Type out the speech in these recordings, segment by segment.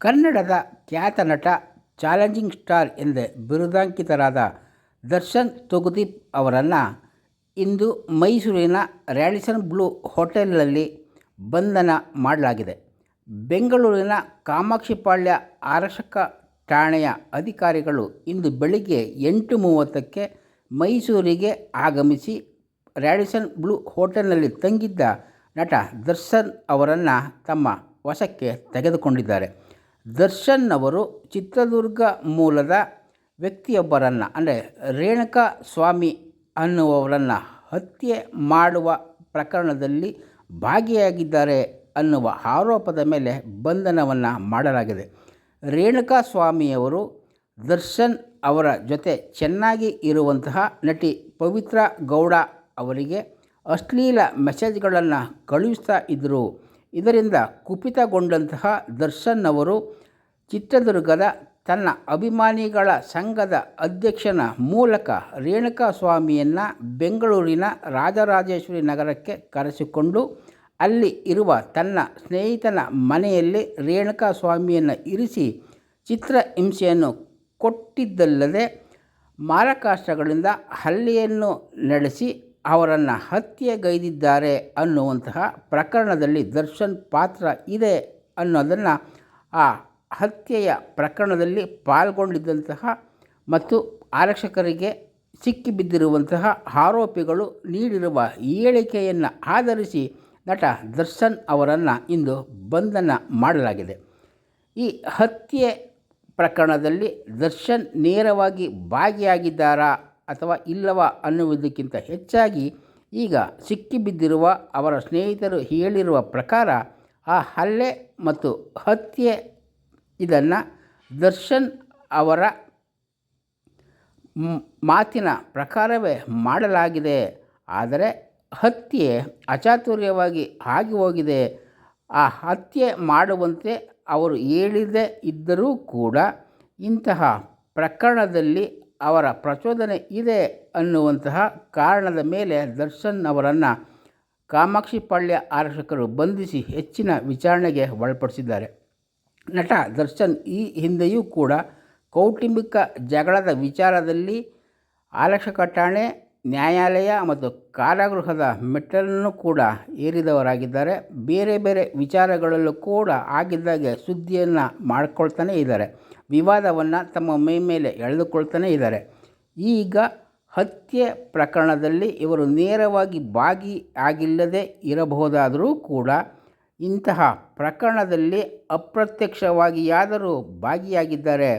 ಕನ್ನಡದ ಖ್ಯಾತ ನಟ ಚಾಲೆಂಜಿಂಗ್ ಸ್ಟಾರ್ ಎಂದೇ ಬಿರುದಾಂಕಿತರಾದ ದರ್ಶನ್ ತೊಗುದೀಪ್ ಅವರನ್ನು ಇಂದು ಮೈಸೂರಿನ ರ್ಯಾಡಿಸನ್ ಬ್ಲೂ ಹೋಟೆಲ್ನಲ್ಲಿ ಬಂಧನ ಮಾಡಲಾಗಿದೆ. ಬೆಂಗಳೂರಿನ ಕಾಮಾಕ್ಷಿಪಾಳ್ಯ ಆರಕ್ಷಕ ಠಾಣೆಯ ಅಧಿಕಾರಿಗಳು ಇಂದು ಬೆಳಿಗ್ಗೆ ಎಂಟು ಮೂವತ್ತಕ್ಕೆ ಮೈಸೂರಿಗೆ ಆಗಮಿಸಿ ರ್ಯಾಡಿಸನ್ ಬ್ಲೂ ಹೋಟೆಲ್ನಲ್ಲಿ ತಂಗಿದ್ದ ನಟ ದರ್ಶನ್ ಅವರನ್ನು ತಮ್ಮ ವಶಕ್ಕೆ ತೆಗೆದುಕೊಂಡಿದ್ದಾರೆ. ದರ್ಶನ್ ಅವರು ಚಿತ್ರದುರ್ಗ ಮೂಲದ ವ್ಯಕ್ತಿಯೊಬ್ಬರನ್ನು, ಅಂದರೆ ರೇಣುಕಾ ಸ್ವಾಮಿ ಅನ್ನುವವರನ್ನು ಹತ್ಯೆ ಮಾಡುವ ಪ್ರಕರಣದಲ್ಲಿ ಭಾಗಿಯಾಗಿದ್ದಾರೆ ಅನ್ನುವ ಆರೋಪದ ಮೇಲೆ ಬಂಧನವನ್ನು ಮಾಡಲಾಗಿದೆ. ರೇಣುಕಾ ಸ್ವಾಮಿಯವರು ದರ್ಶನ್ ಅವರ ಜೊತೆ ಚೆನ್ನಾಗಿ ಇರುವಂತಹ ನಟಿ ಪವಿತ್ರ ಗೌಡ ಅವರಿಗೆ ಅಶ್ಲೀಲ ಮೆಸೇಜ್ಗಳನ್ನು ಕಳುಹಿಸ್ತಾ ಇದ್ದರು ಇದರಿಂದ ಕುಪಿತಗೊಂಡಂತಹ ದರ್ಶನ್ ಅವರು ಚಿತ್ರದುರ್ಗದ ತನ್ನ ಅಭಿಮಾನಿಗಳ ಸಂಘದ ಅಧ್ಯಕ್ಷನ ಮೂಲಕ ರೇಣುಕಾ ಸ್ವಾಮಿಯನ್ನು ಬೆಂಗಳೂರಿನ ರಾಜರಾಜೇಶ್ವರಿ ನಗರಕ್ಕೆ ಕರೆಸಿಕೊಂಡು ಅಲ್ಲಿ ಇರುವ ತನ್ನ ಸ್ನೇಹಿತನ ಮನೆಯಲ್ಲಿ ರೇಣುಕಾ ಸ್ವಾಮಿಯನ್ನು ಇರಿಸಿ ಚಿತ್ರ ಹಿಂಸೆಯನ್ನು ಕೊಟ್ಟಿದ್ದಲ್ಲದೆ ಮಾರಕಾಷ್ಟ್ರಗಳಿಂದ ಹಲ್ಲೆಯನ್ನು ನಡೆಸಿ ಅವರನ್ನು ಹತ್ಯೆಗೈದಿದ್ದಾರೆ ಅನ್ನುವಂತಹ ಪ್ರಕರಣದಲ್ಲಿ ದರ್ಶನ್ ಪಾತ್ರ ಇದೆ ಅನ್ನೋದನ್ನು ಆ ಹತ್ಯೆಯ ಪ್ರಕರಣದಲ್ಲಿ ಪಾಲ್ಗೊಂಡಿದ್ದಂತಹ ಮತ್ತು ಆರಕ್ಷಕರಿಗೆ ಸಿಕ್ಕಿಬಿದ್ದಿರುವಂತಹ ಆರೋಪಿಗಳು ನೀಡಿರುವ ಹೇಳಿಕೆಯನ್ನು ಆಧರಿಸಿ ನಟ ದರ್ಶನ್ ಅವರನ್ನು ಇಂದು ಬಂಧನ ಮಾಡಲಾಗಿದೆ. ಈ ಹತ್ಯೆ ಪ್ರಕರಣದಲ್ಲಿ ದರ್ಶನ್ ನೇರವಾಗಿ ಭಾಗಿಯಾಗಿದ್ದಾರಾ ಅಥವಾ ಇಲ್ಲವಾ ಅನ್ನುವುದಕ್ಕಿಂತ ಹೆಚ್ಚಾಗಿ ಈಗ ಸಿಕ್ಕಿಬಿದ್ದಿರುವ ಅವರ ಸ್ನೇಹಿತರು ಹೇಳಿರುವ ಪ್ರಕಾರ ಆ ಹಲ್ಲೆ ಮತ್ತು ಹತ್ಯೆ ಇದನ್ನು ದರ್ಶನ್ ಅವರ ಮಾತಿನ ಪ್ರಕಾರವೇ ಮಾಡಲಾಗಿದೆ. ಆದರೆ ಹತ್ಯೆ ಅಚಾತುರ್ಯವಾಗಿ ಆಗಿ ಹೋಗಿದೆ ಆ ಹತ್ಯೆ ಮಾಡುವಂತೆ ಅವರು ಹೇಳಿದೆ ಇದ್ದರೂ ಕೂಡ ಇಂತಹ ಪ್ರಕರಣದಲ್ಲಿ ಅವರ ಪ್ರಚೋದನೆ ಇದೆ ಅನ್ನುವಂತಹ ಕಾರಣದ ಮೇಲೆ ದರ್ಶನ್ ಅವರನ್ನು ಕಾಮಾಕ್ಷಿಪಾಳ್ಯ ಆರಕ್ಷಕರು ಬಂಧಿಸಿ ಹೆಚ್ಚಿನ ವಿಚಾರಣೆಗೆ ಒಳಪಡಿಸಿದ್ದಾರೆ. ನಟ ದರ್ಶನ್ ಈ ಹಿಂದೆಯೂ ಕೂಡ ಕೌಟುಂಬಿಕ ಜಗಳದ ವಿಚಾರದಲ್ಲಿ ಆರಕ್ಷಕ ಠಾಣೆ ನ್ಯಾಯಾಲಯ ಮತ್ತು ಕಾರಾಗೃಹದ ಮೆಟ್ಟಲನ್ನು ಕೂಡ ಏರಿದವರಾಗಿದ್ದಾರೆ. ಬೇರೆ ಬೇರೆ ವಿಚಾರಗಳಲ್ಲೂ ಕೂಡ ಆಗಿದ್ದಾಗೆ ಸುದ್ದಿಯನ್ನು ಮಾಡಿಕೊಳ್ತಾನೆ ಇದ್ದಾರೆ. ವಿವಾದವನ್ನು ತಮ್ಮ ಮೈ ಮೇಲೆ ಎಳೆದುಕೊಳ್ತಾನೆ ಇದ್ದಾರೆ. ಈಗ ಹತ್ಯೆ ಪ್ರಕರಣದಲ್ಲಿ ಇವರು ನೇರವಾಗಿ ಭಾಗಿ ಆಗಿಲ್ಲದೆ ಇರಬಹುದಾದರೂ ಕೂಡ ಇಂತಹ ಪ್ರಕರಣದಲ್ಲಿ ಅಪ್ರತ್ಯಕ್ಷವಾಗಿಯಾದರೂ ಭಾಗಿಯಾಗಿದ್ದಾರೆ.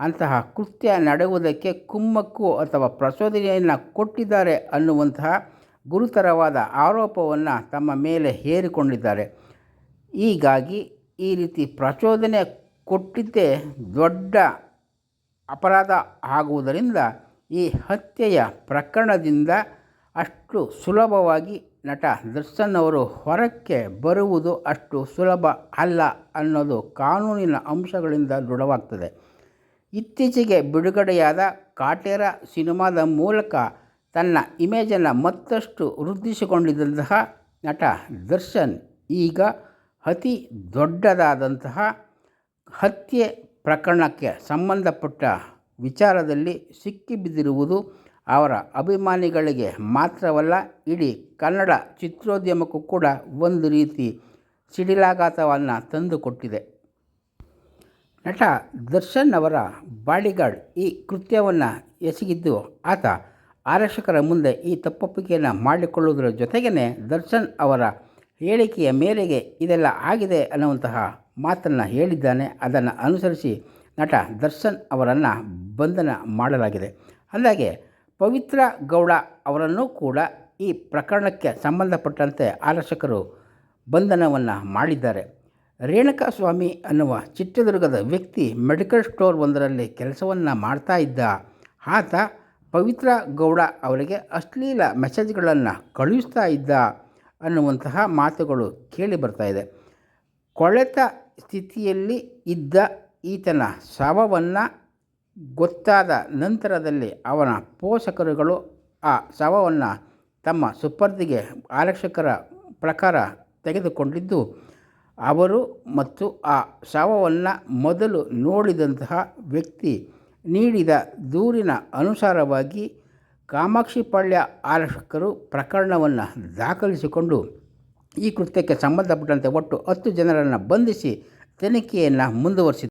ಅಂತಹ ಕೃತ್ಯ ನಡೆಯುವುದಕ್ಕೆ ಕುಮ್ಮಕ್ಕು ಅಥವಾ ಪ್ರಚೋದನೆಯನ್ನು ಕೊಟ್ಟಿದ್ದಾರೆ ಅನ್ನುವಂತಹ ಗುರುತರವಾದ ಆರೋಪವನ್ನು ತಮ್ಮ ಮೇಲೆ ಹೇರಿಕೊಂಡಿದ್ದಾರೆ. ಹೀಗಾಗಿ ಈ ರೀತಿ ಪ್ರಚೋದನೆ ಕೊಟ್ಟಿದ್ದೇ ದೊಡ್ಡ ಅಪರಾಧ ಆಗುವುದರಿಂದ ಈ ಹತ್ಯೆಯ ಪ್ರಕರಣದಿಂದ ಅಷ್ಟು ಸುಲಭವಾಗಿ ನಟ ದರ್ಶನ್ ಅವರು ಹೊರಕ್ಕೆ ಬರುವುದು ಅಷ್ಟು ಸುಲಭ ಅಲ್ಲ ಅನ್ನೋದು ಕಾನೂನಿನ ಅಂಶಗಳಿಂದ ದೃಢವಾಗ್ತದೆ. ಇತ್ತೀಚೆಗೆ ಬಿಡುಗಡೆಯಾದ ಕಾಟೇರ ಸಿನಿಮಾದ ಮೂಲಕ ತನ್ನ ಇಮೇಜನ್ನು ಮತ್ತಷ್ಟು ವೃದ್ಧಿಸಿಕೊಂಡಿದ್ದಂತಹ ನಟ ದರ್ಶನ್, ಈಗ ಅತಿ ದೊಡ್ಡದಾದಂತಹ ಹತ್ಯೆ ಪ್ರಕರಣಕ್ಕೆ ಸಂಬಂಧಪಟ್ಟ ವಿಚಾರದಲ್ಲಿ ಸಿಕ್ಕಿಬಿದ್ದಿರುವುದು ಅವರ ಅಭಿಮಾನಿಗಳಿಗೆ ಮಾತ್ರವಲ್ಲ, ಇಡೀ ಕನ್ನಡ ಚಿತ್ರೋದ್ಯಮಕ್ಕೂ ಕೂಡ ಒಂದು ರೀತಿ ಸಿಡಿಲಾಘಾತವನ್ನು ತಂದುಕೊಟ್ಟಿದೆ. ನಟ ದರ್ಶನ್ ಅವರ ಬಾಡಿಗಾರ್ಡ್ ಈ ಕೃತ್ಯವನ್ನು ಎಸಗಿದ್ದು ಆತ ಆರಕ್ಷಕರ ಮುಂದೆ ಈ ತಪ್ಪೊಪ್ಪಿಗೆಯನ್ನು ಮಾಡಿಕೊಳ್ಳುವುದರ ಜೊತೆಗೇ ದರ್ಶನ್ ಅವರ ಹೇಳಿಕೆಯ ಮೇರೆಗೆ ಇದೆಲ್ಲ ಆಗಿದೆ ಅನ್ನುವಂತಹ ಮಾತನ್ನು ಹೇಳಿದ್ದಾನೆ. ಅದನ್ನು ಅನುಸರಿಸಿ ನಟ ದರ್ಶನ್ ಅವರನ್ನು ಬಂಧನ ಮಾಡಲಾಗಿದೆ. ಅಂದಾಗೆ ಪವಿತ್ರ ಗೌಡ ಅವರನ್ನು ಕೂಡ ಈ ಪ್ರಕರಣಕ್ಕೆ ಸಂಬಂಧಪಟ್ಟಂತೆ ಆರಕ್ಷಕರು ಬಂಧನವನ್ನು ಮಾಡಿದ್ದಾರೆ. ರೇಣುಕಾ ಸ್ವಾಮಿ ಅನ್ನುವ ಚಿತ್ರದುರ್ಗದ ವ್ಯಕ್ತಿ ಮೆಡಿಕಲ್ ಸ್ಟೋರ್ ಒಂದರಲ್ಲಿ ಕೆಲಸವನ್ನು ಮಾಡ್ತಾ ಇದ್ದ. ಆತ ಪವಿತ್ರ ಗೌಡ ಅವರಿಗೆ ಅಶ್ಲೀಲ ಮೆಸೇಜ್ಗಳನ್ನು ಕಳುಹಿಸ್ತಾ ಇದ್ದ ಅನ್ನುವಂತಹ ಮಾತುಗಳು ಕೇಳಿ ಬರ್ತಾ ಇದೆ. ಕೊಳೆತ ಸ್ಥಿತಿಯಲ್ಲಿ ಇದ್ದ ಈತನ ಶವವನ್ನು ಗೊತ್ತಾದ ನಂತರದಲ್ಲಿ ಅವನ ಪೋಷಕರುಗಳು ಆ ಶವವನ್ನು ತಮ್ಮ ಸುಪರ್ದಿಗೆ ಆರಕ್ಷಕರ ಪ್ರಕಾರ ತೆಗೆದುಕೊಂಡಿದ್ದು ಅವರು ಮತ್ತು ಆ ಶವವನ್ನು ಮೊದಲು ನೋಡಿದಂತಹ ವ್ಯಕ್ತಿ ನೀಡಿದ ದೂರಿನ ಅನುಸಾರವಾಗಿ ಕಾಮಾಕ್ಷಿಪಾಳ್ಯ ಆರಕ್ಷಕರು ಪ್ರಕರಣವನ್ನು ದಾಖಲಿಸಿಕೊಂಡು ಈ ಕೃತ್ಯಕ್ಕೆ ಸಂಬಂಧಪಟ್ಟಂತೆ ಒಟ್ಟು ಹತ್ತು ಜನರನ್ನು ಬಂಧಿಸಿ ತನಿಖೆಯನ್ನು ಮುಂದುವರಿಸಿದ್ದಾರೆ.